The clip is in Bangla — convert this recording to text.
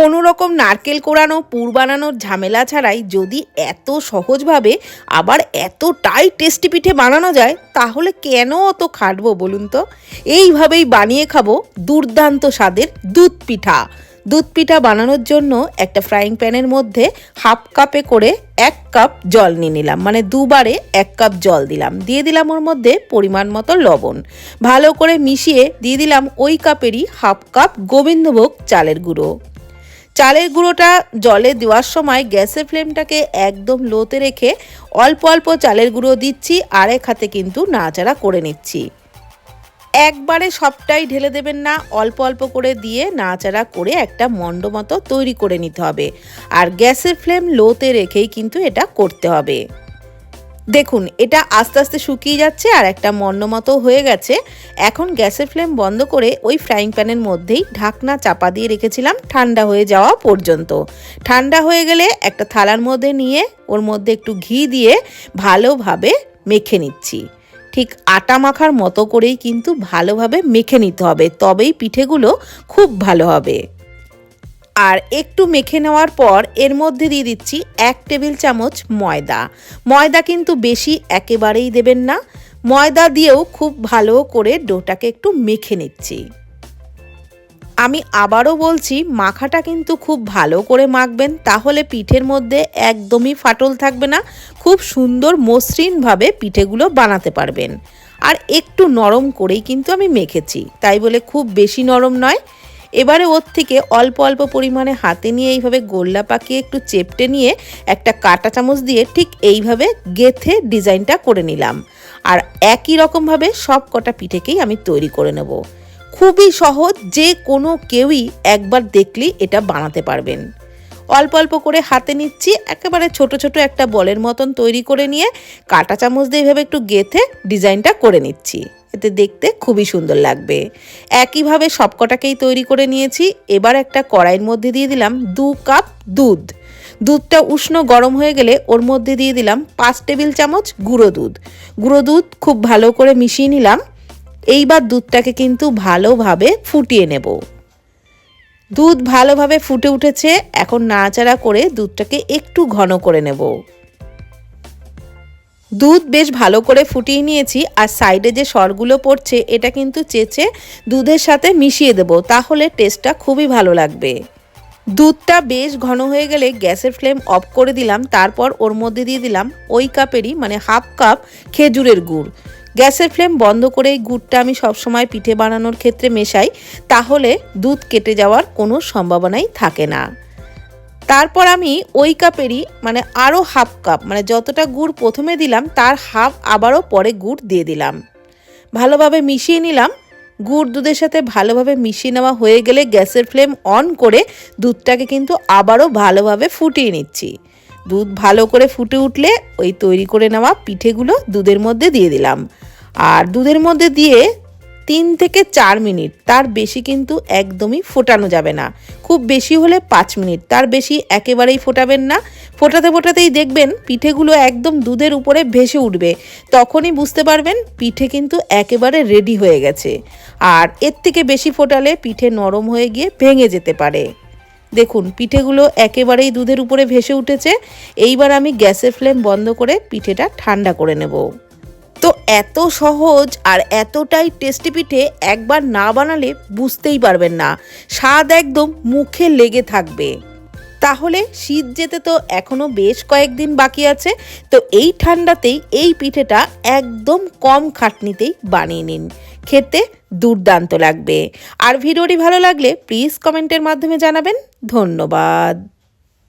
কোনো রকম নারকেল কোড়ানো পুর বানানোর ঝামেলা ছাড়াই যদি এত সহজভাবে আবার এতটাই টেস্টি পিঠে বানানো যায়, তাহলে কেন অত খাটবো বলুন তো? এইভাবেই বানিয়ে খাব দুর্দান্ত স্বাদের দুধ পিঠা। দুধ পিঠা বানানোর জন্য একটা ফ্রাইং প্যানের মধ্যে হাফ কাপে করে এক কাপ জল নিয়ে নিলাম। মানে দুবারে এক কাপ জল দিলাম। দিয়ে দিলাম ওর মধ্যে পরিমাণ মতো লবণ। ভালো করে মিশিয়ে দিয়ে দিলাম ওই কাপেরই হাফ কাপ গোবিন্দভোগ চালের গুঁড়ো। চালের গুঁড়োটা জলে দেওয়ার সময় গ্যাসের ফ্লেমটাকে একদম লোতে রেখে অল্প অল্প চালের গুঁড়ো দিচ্ছি আর এক হাতে কিন্তু নাড়াচাড়া করে নিচ্ছি। একবারে সবটাই ঢেলে দেবেন না, অল্প অল্প করে দিয়ে নাচাড়া করে একটা মণ্ড মতো তৈরি করে নিতে হবে। আর গ্যাসের ফ্লেম লোতে রেখেই কিন্তু এটা করতে হবে। দেখুন, এটা আস্তে আস্তে শুকিয়ে যাচ্ছে আর একটা মতো হয়ে গেছে। এখন গ্যাসের ফ্লেম বন্ধ করে ওই ফ্রাইং প্যানের মধ্যেই ঢাকনা চাপা দিয়ে রেখেছিলাম ঠান্ডা হয়ে যাওয়া পর্যন্ত। ঠান্ডা হয়ে গেলে একটা থালার মধ্যে নিয়ে ওর মধ্যে একটু ঘি দিয়ে ভালোভাবে মেখে নিচ্ছি। ঠিক আটা মাখার মতো করেই কিন্তু ভালোভাবে মেখে নিতে হবে, তবেই পিঠেগুলো খুব ভালো হবে। আর একটু মেখে নেওয়ার পর এর মধ্যে দিয়ে দিচ্ছি এক টেবিল চামচ ময়দা। ময়দা কিন্তু বেশি একেবারেই দেবেন না। ময়দা দিয়েও খুব ভালো করে ডোটাকে একটু মেখে নিচ্ছি। আমি আবারও বলছি, মাখাটা কিন্তু খুব ভালো করে মাখবেন, তাহলে পিঠের মধ্যে একদমই ফাটল থাকবে না। খুব সুন্দর মসৃণভাবে পিঠেগুলো বানাতে পারবেন। আর একটু নরম করেই কিন্তু আমি মেখেছি, তাই বলে খুব বেশি নরম নয়। এবারে ওর থেকে অল্প অল্প পরিমাণে হাতে নিয়ে এইভাবে গোল্লা পাকিয়ে একটু চেপটে নিয়ে একটা কাটা চামচ দিয়ে ঠিক এইভাবে গেথে ডিজাইনটা করে নিলাম। আর একই রকমভাবে সব কটা পিঠেকেই আমি তৈরি করে নেব। খুবই সহজ, যে কোনো কেউই একবার দেখলেই এটা বানাতে পারবেন। অল্প অল্প করে হাতে নিচ্ছি, একেবারে ছোট ছোট একটা বলের মতন তৈরি করে নিয়ে কাটা চামচ দিয়ে এভাবে একটু গেথে ডিজাইনটা করে নিচ্ছি। এতে দেখতে খুবই সুন্দর লাগবে। একইভাবে সবকটাকেই তৈরি করে নিয়েছি। এবার একটা কড়াইয়ের মধ্যে দিয়ে দিলাম দু কাপ দুধ। দুধটা উষ্ণ গরম হয়ে গেলে ওর মধ্যে দিয়ে দিলাম পাঁচ টেবিল চামচ গুঁড়ো দুধ। গুঁড়ো দুধ খুব ভালো করে মিশিয়ে নিলাম। এইবার দুধটাকে কিন্তু ভালোভাবে ফুটিয়ে নেব। দুধ ভালোভাবে ফুটে উঠেছে। এখন নাড়াচাড়া করে দুধটাকে একটু ঘন করে নেব। দুধ বেশ ভালো করে ফুটিয়ে নিয়েছি, আর সাইডে যে সরগুলো পড়ছে, এটা কিন্তু চেচে দুধের সাথে মিশিয়ে দেব, তাহলে টেস্টটা খুবই ভালো লাগবে। দুধটা বেশ ঘন হয়ে গেলে গ্যাসের ফ্লেম অফ করে দিলাম, তারপর ওর মধ্যে দিয়ে দিলাম ওই কাপেরই মানে হাফ কাপ খেজুরের গুড়। গ্যাসের ফ্লেম বন্ধ করে এই গুড়টা আমি সবসময় পিঠে বানানোর ক্ষেত্রে মেশাই, তাহলে দুধ কেটে যাওয়ার কোনো সম্ভাবনাই থাকে না। তারপর আমি ওই কাপেরই মানে আরও হাফ কাপ মানে যতটা গুড় প্রথমে দিলাম, তার হাফ আবারও পরে গুড় দিয়ে দিলাম। ভালোভাবে মিশিয়ে নিলাম। গুড় দুধের সাথে ভালোভাবে মিশিয়ে নেওয়া হয়ে গেলে গ্যাসের ফ্লেম অন করে দুধটাকে কিন্তু আবারও ভালোভাবে ফুটিয়ে নিচ্ছি। দুধ ভালো করে ফুটে উঠলে ওই তৈরি করে নেওয়া পিঠেগুলো দুধের মধ্যে দিয়ে দিলাম। আর দুধের মধ্যে দিয়ে তিন থেকে চার মিনিট। তার বেশি কিন্তু একদমই ফোটানো যাবে না। খুব বেশি হলে পাঁচ মিনিট। তার বেশি একেবারেই ফোটাবেন না। ফোটাতে ফোটাতেই দেখবেন পিঠেগুলো একদম দুধের উপরে ভেসে উঠবে। তখনই বুঝতে পারবেন পিঠে কিন্তু একেবারে রেডি হয়ে গেছে। আর এর থেকে বেশি ফোটালে পিঠে নরম হয়ে গিয়ে ভেঙে যেতে পারে। দেখুন, পিঠেগুলো একেবারেই দুধের উপরে ভেসে উঠেছে। এইবার আমি গ্যাসের ফ্লেম বন্ধ করে পিঠেটা ঠান্ডা করে নেব। তো এত সহজ আর এতটাই টেস্টি পিঠে একবার না বানালে বুঝতেই পারবেন না। স্বাদ একদম মুখে লেগে থাকবে। তাহলে শীত যেতে তো এখনও বেশ কয়েকদিন বাকি আছে, তো এই ঠান্ডাতেই এই পিঠেটা একদম কম খাটনিতেই বানিয়ে নিন। খেতে দুর্দান্ত লাগবে। আর ভিডিওটি ভালো লাগলে প্লিজ কমেন্টের মাধ্যমে জানাবেন। ধন্যবাদ।